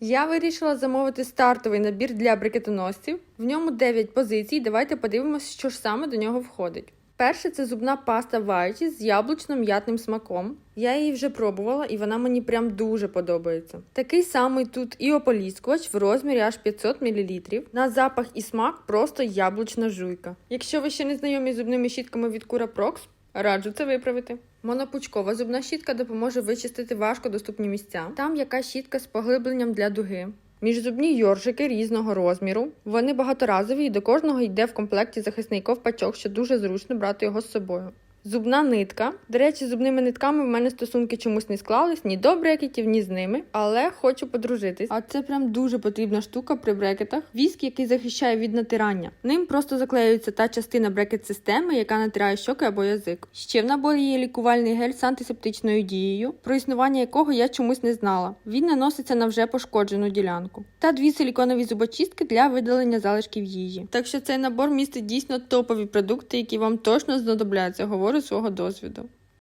Я вирішила замовити стартовий набір для брикетоносців. В ньому 9 позицій. Давайте подивимося, що ж саме до нього входить. Перше це зубна паста Вайті з яблучно-м'ятним смаком. Я її вже пробувала і вона мені прям дуже подобається. Такий самий тут і ополіскувач в розмірі аж 500 мл. На запах і смак просто яблучна жуйка. Якщо ви ще не знайомі з зубними щітками від Prox, раджу це виправити. Монопучкова зубна щітка допоможе вичистити важкодоступні місця. Там яка щітка з поглибленням для дуги. Міжзубні йоржики різного розміру. Вони багаторазові і до кожного йде в комплекті захисний ковпачок, що дуже зручно брати його з собою. Зубна нитка. До речі, з зубними нитками в мене стосунки чомусь не склались, ні до брекетів, ні з ними, але хочу подружитись. А це прям дуже потрібна штука при брекетах. Віск, який захищає від натирання. Ним просто заклеюється та частина брекет-системи, яка натирає щоки або язик. Ще в наборі є лікувальний гель з антисептичною дією, про існування якого я чомусь не знала. Він наноситься на вже пошкоджену ділянку. Та дві силіконові зубочистки для видалення залишків їжі. Так що цей набор містить дійсно топові продукти, які вам точно знадобляться, говорю з свого досвіду.